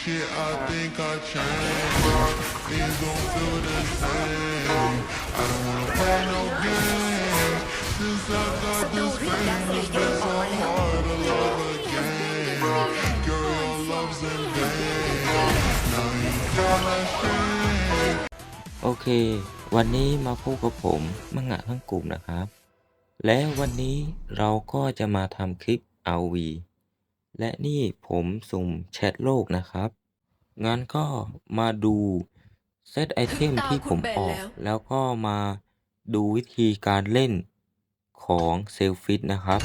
shit, I think I changed. Things don't feel the same. I don't wanna play no games. Since I got this fame, it's been so hard to love again. Girl, your love's in vain. Now you gotta change. โอเค วันนี้มาพบกับผมมังงะทั้งกลุ่มนะครับ และวันนี้เราก็จะมาทำคลิป RV และนี่ผมสุ่มแชทโลกนะครับ งั้นก็มาดูเซตไอเทมที่ผมออก แล้วก็มาดูวิธีการเล่นของเซลฟิตนะครับ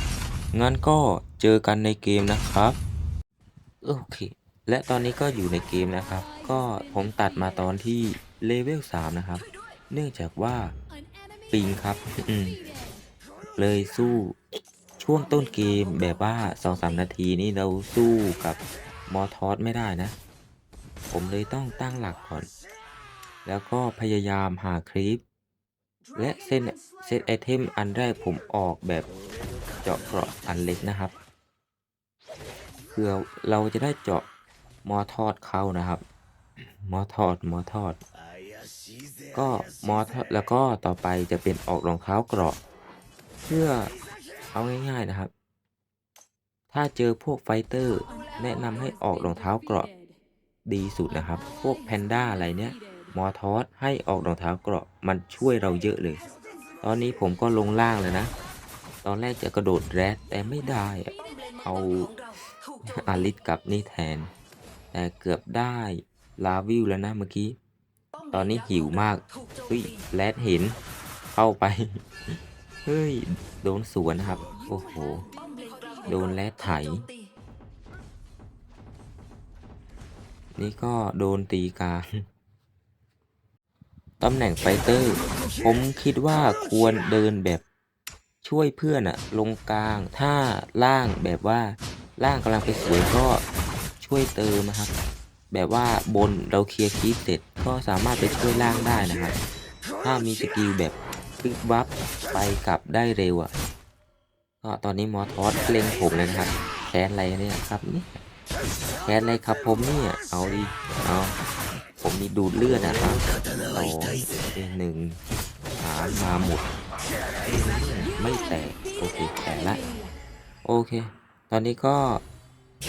งั้นก็เจอกันในเกมนะครับ โอเค และตอนนี้ก็อยู่ในเกมนะครับ ก็ผมตัดมาตอนที่เลเวล3นะครับ เนื่องจากว่าปิงครับอืมเลยสู้ ช่วงต้นเกมแบบว่าสองสามนาทีนี่เราสู้กับมอทอสไม่ได้นะ ผมเลยต้องตั้งหลักก่อน แล้วก็พยายามหาคลิป และเส้นเซตไอเทมอันแรกผมออกแบบเจาะเกราะอันเล็กนะครับเพื่อเราจะได้เจาะมอทอดเข้านะครับ มอทอดมอทอด ก็มอทอดแล้วก็ต่อไปจะเป็นออกรองเท้าเกราะ เพื่อ เอาง่ายๆนะครับ ถ้าเจอพวกไฟเตอร์ แนะนำให้ออกรองเท้าเกราะดีสุดนะครับ พวกแพนด้าอะไรเนี้ยมอทอสให้ออกรองเท้าเกราะมันช่วยเราเยอะเลย ตอนนี้ผมก็ลงล่างเลยนะ ตอนแรกจะกระโดดแรดแต่ไม่ได้ เอาอาริสกับนี่แทน แต่เกือบได้ลาวิวแล้วนะเมื่อกี้ ตอนนี้หิวมากเฮ้ยแรดเห็น เข้าไป เฮ้ย โดนสวนนะครับ โอ้โห โดนแรดไถ นี่ก็โดนตีกลางตำแหน่งไฟเตอร์ ผมคิดว่าควรเดินแบบช่วยเพื่อนอะลงกลาง ถ้าล่างแบบว่าล่างกำลังไปสวยก็ช่วยเติมนะครับ แบบว่าบนเราเคลียร์คีย์เสร็จก็สามารถไปช่วยล่างได้นะครับ ถ้ามีสกิลแบบ ปึ๊กบัฟไปกลับได้เร็วอะก็ตอนนี้มอทอสเล็งผมเลยนะครับแค้นอะไรเนี่ยครับนี่แค้นอะไรครับผมเนี่ยเอาดิเอาผมมีดูดเลือดนะครับสองหนึ่งหารมาหมด ไม่แตกโอเคแตกละโอเค ตอนนี้ก็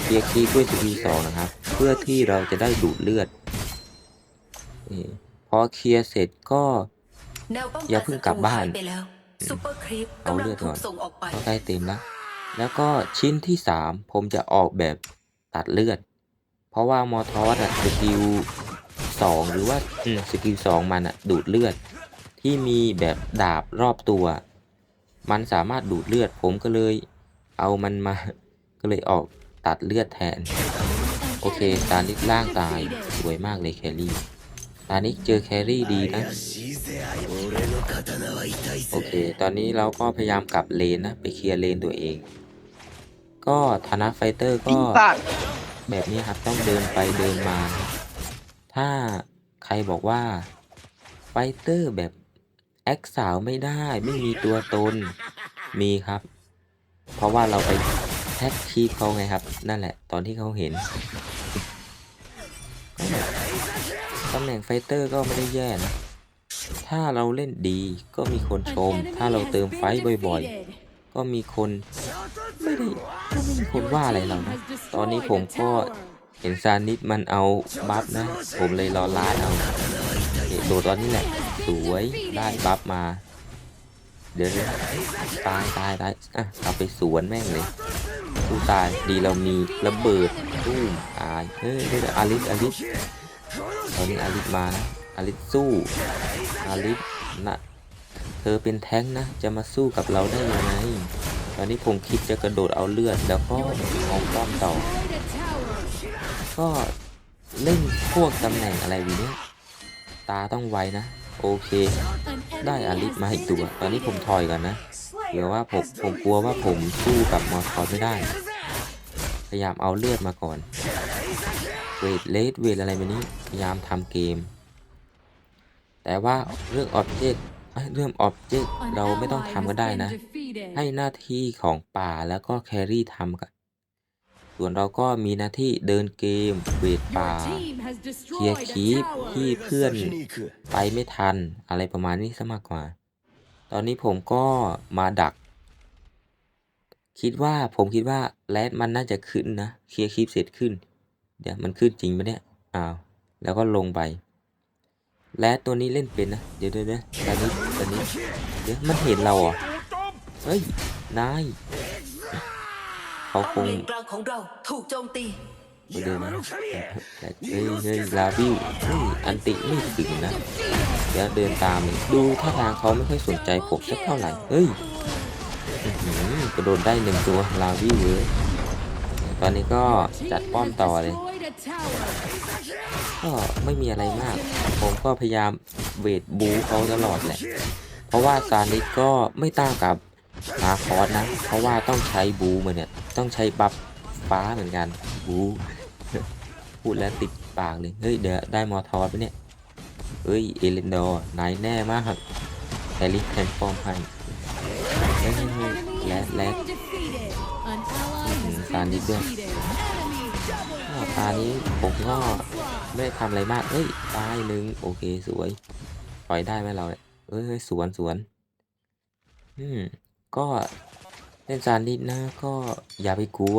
เคลียร์คีด้วยสกิลสองนะครับ เพื่อที่เราจะได้ดูดเลือดพอเคลียร์เสร็จก็ อย่าเพิ่งกลับบ้านไปแล้วซุปเปอร์ครีปเอากำลัเลืงอดถูก่อกนส่งออกไปก็ใกล้เต็มแล้ว แล้วก็ชิ้นที่สามผมจะออกแบบตัดเลือด เพราะว่ามอทอสอะสกิลสองหรือว่าอืมสกิลสองมันอะดูดเลือด ที่มีแบบดาบรอบตัว มันสามารถดูดเลือด ผมก็เลยเอามันมา ก็เลยออกตัดเลือดแทน โอเค ตาลิกล่างตาย สวยมากเลยแครี่ ตานี้เจอแครี่ดีนะ โอเค ตอนนี้เราก็พยายามกลับเลนนะ ไปเคลียร์เลนตัวเอง ก็ธนาไฟเตอร์ก็ แบบนี้ครับต้องเดินไปเดินมา ถ้าใครบอกว่า ไฟเตอร์แบบ แอคสาวไม่ได้ไม่มีตัวตนมีครับ เพราะว่าเราไปแท็กคีเขาไงครับ นั่นแหละ ตอนที่เขาเห็น ตำแหน่งไฟเตอร์ก็ไม่ได้แย่นะ ถ้าเราเล่นดีก็มีคนชม ถ้าเราเติมไฟต์บ่อยๆ ก็มีคนไม่ได้ก็ไม่มีคนว่าอะไรเรานะ ตอนนี้ผมก็เห็นซานิดมันเอาบัฟนะ ผมเลยรอล้านเอาเอ๊ะโดดตอนนี้แหละ สวยได้บัฟมา เดี๋ยวนะตายตายตายอะเอาไปสวนแม่งเลยสู้ตายดีเรามีระเบิดตู้มตายเฮ้ยเดี๋ยวอาริสอาริส ตอนนี้อาริสมานะอาริสสู้อาริสนะเธอเป็นแท้งนะ จะมาสู้กับเราได้ยังไง ตอนนี้ผมคิดจะกระโดดเอาเลือด แล้วก็เอาป้อมต่อ ก็เล่นพวกตำแหน่งอะไรวีเนี้ยตาต้องไวนะ โอเค ได้อาริสมาอีกตัว ตอนนี้ผมถอยก่อนนะเดี๋ยวว่าผมผมกลัวว่าผมสู้กับมอสคอไม่ได้ พยายามเอาเลือดมาก่อน เวทเลดเวทอะไรแบบนี้พยายามทำเกม แต่ว่าเรื่องออบเจกต์เรื่องออบเจกต์เราไม่ต้องทำก็ได้นะ ให้หน้าที่ของป่าแล้วก็แครี่ทำกันส่วนเราก็มีหน้าที่เดินเกมเวทป่าเคลียร์คีปที่เพื่อนไปไม่ทันอะไรประมาณนี้ซะมากกว่า ตอนนี้ผมก็มาดัก คิดว่าผมคิดว่าแรดมันน่าจะขึ้นนะ เคลียร์คีปเสร็จขึ้น เดี๋ยวมันขึ้นจริงไหมเนี่ย อ้าว แล้วก็ลงไปแรดตัวนี้เล่นเป็นนะ เดี๋ยวเดี๋ยวเดี๋ยวตอนนี้ตอนนี้ เดี๋ยวมันเห็นเราเหรอะเฮ้ย นาย เขาป้อมคงเลนกลางของเราถูกโจมตีไปเดินนะแต่เฮ้ยเฮ้ยลาวิวเฮ้ยอันติไม่ถึงนะ เดี๋ยวเดินตามเลยดูท่าทางเขาไม่ค่อยสนใจผมสักเท่าไหร่ เฮ้ยอื้อหือกระโดดได้หนึ่งตัวลาวิวเลย ตอนนี้ก็จัดป้อมต่อเลย ก็ไม่มีอะไรมาก ผมก็พยายามเวทบูเขาตลอดแหละ เพราะว่าซานิกก็ไม่ต่างกับมาคอสนะ เพราะว่าต้องใช้บูเหมือนเนี่ย ต้องใช้บัฟฟ้าเหมือนกันบูพูดแล้วติดปากเลย เฮ้ยเดี๋ยวได้มอทอสไปเนี่ย เฮ้ยเอเลนดอร์นายแน่มากแฮร์รี่แทนฟอร์มให้เฮ้ยและและ ตานิดด้วยตานี้ผมก็ไม่ได้ทำอะไรมาก เฮ้ย ตายหนึ่งโอเคสวย ปล่อยได้ไหมเราเนี่ยเอ้ยเฮ้ยสวนสวน อืม ก็เล่นซานดิสนะก็อย่าไปกลัว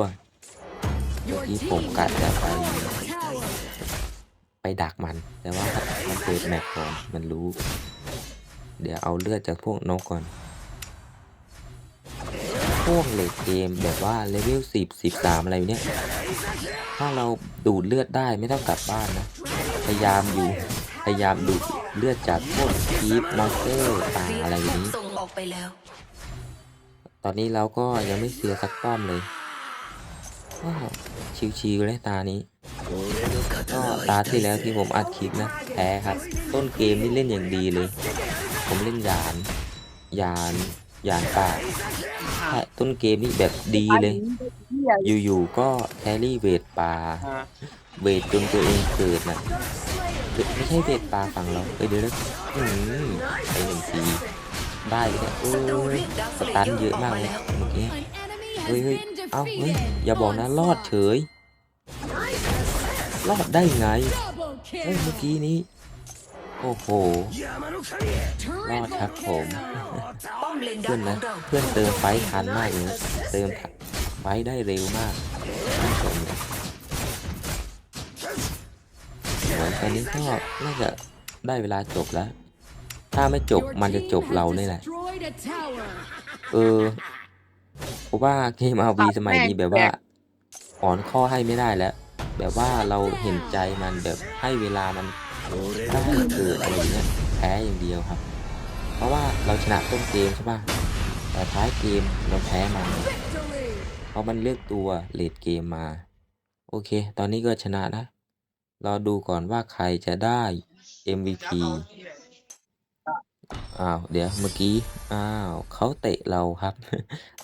เมื่อกี้ผมกัดจะไป ไปดักมัน แต่ว่ามันเปิดแมปก่อนมันรู้ เดี๋ยวเอาเลือดจากพวกนกก่อน พวกเลดเกมแบบว่าเลเวล10 13 อะไรเนี่ย ถ้าเราดูดเลือดได้ไม่ต้องกลับบ้านนะ พยายามอยู่ พยายามดูดเลือดจากพวกคีฟมอนสเตอร์ต่างอะไรอย่างนี้ตอนนี้เราก็ยังไม่เสียสักป้อมเลยชิวๆเลยตานี้ก็ตาที่แล้วที่ผมอัดคลิปนะแพ้ครับ ต้นเกมนี่เล่นอย่างดีเลย ผมเล่นยาน ยาน ยานป่าใช่ต้นเกมนี่แบบดีเลย อยู่ๆก็แครี่เวทป่า เวทจนตัวเองเกิดนะเอ้ยไม่ใช่เวทป่าฝั่งเราเอ้ยเดี๋ยวนะอืมไปหนึ่งทีได้เลยเนี่ยเอศัตรูอเรียกดาวสสเลตันเยอร์เยอะออกมากมาเลยแล้วเมื่อกี้ An enemy เฮ้ย has เฮ้ย been เอ้าเฮ้ย defeated. อย่าบอกนะรอดเฉยรอดได้ไง Double เฮ้ยเมื่อ kill. กี้นี้ โอ้โห รอดครับผมเพื่อนนะ เพื่อนเติมไฟทันมากเลยเติมไฟได้เร็วมากผมเหมือนตอนนี้ก็น่าจะได้เวลาจบแล้ว ถ้าไม่จบมันจะจบเราเนี่ยแหละ เออเพราะว่าเกมอาวีสมัยนี้แบบว่าอ่อนข้อให้ไม่ได้แล้ว แบบว่าเราเห็นใจมันแบบให้เวลามัน 俺ได้のเกิดอะไรอย่างเงี้ยแพ้อย่างเดียวครับ เพราะว่าเราชนะต้นเกมใช่ป่ะแต่ท้ายเกมเราแพ้มัน เพราะมันเลือกตัวเลดเกมมา โอเค ตอนนี้ก็ชนะนะ รอดูก่อนว่าใครจะได้ MVP อ้าว เดี๋ยวเมื่อกี้ อ้าว เขาเตะเราครับ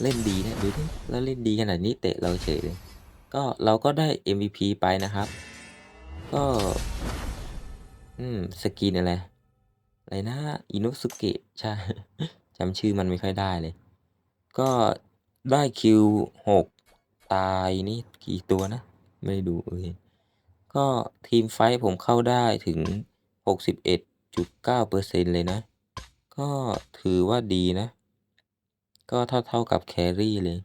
เล่นดีนะดูดิแล้วเล่นดีขนาดนี้เตะเราเฉยเลย ก็เราก็ได้ MVP ไปนะครับ ก็ อืม สกินอะไร อะไรนะ อินุสุเกะ ใช่ จำชื่อมันไม่ค่อยได้เลย ก็ได้คิวหกตายนี่กี่ตัวนะ ไม่ดูเอยก็ทีมไฟท์ผมเข้าได้ถึงหกสิบเอ็ดจุดเก้าเปอร์เซ็นเลยนะ ก็ถือว่าดีนะ ก็เท่าเท่ากับแครี่เลย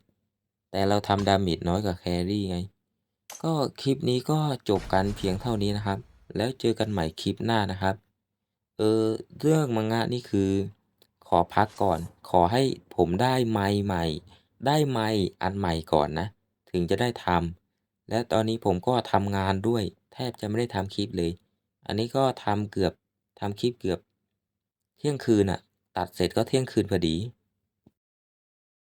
แต่เราทำดาเมจน้อยกว่าแครี่ไง ก็คลิปนี้ก็จบกันเพียงเท่านี้นะครับ แล้วเจอกันใหม่คลิปหน้านะครับ เออเรื่องมังงะนี่คือ ขอพักก่อน ขอให้ผมได้ไมค์ใหม่ ได้ไมค์อันใหม่ก่อนนะ ถึงจะได้ทำและตอนนี้ผมก็ทำงานด้วย แทบจะไม่ได้ทำคลิปเลย อันนี้ก็ทำเกือบทำคลิปเกือบ เที่ยงคืนอะ ตัดเสร็จก็เที่ยงคืนพอดี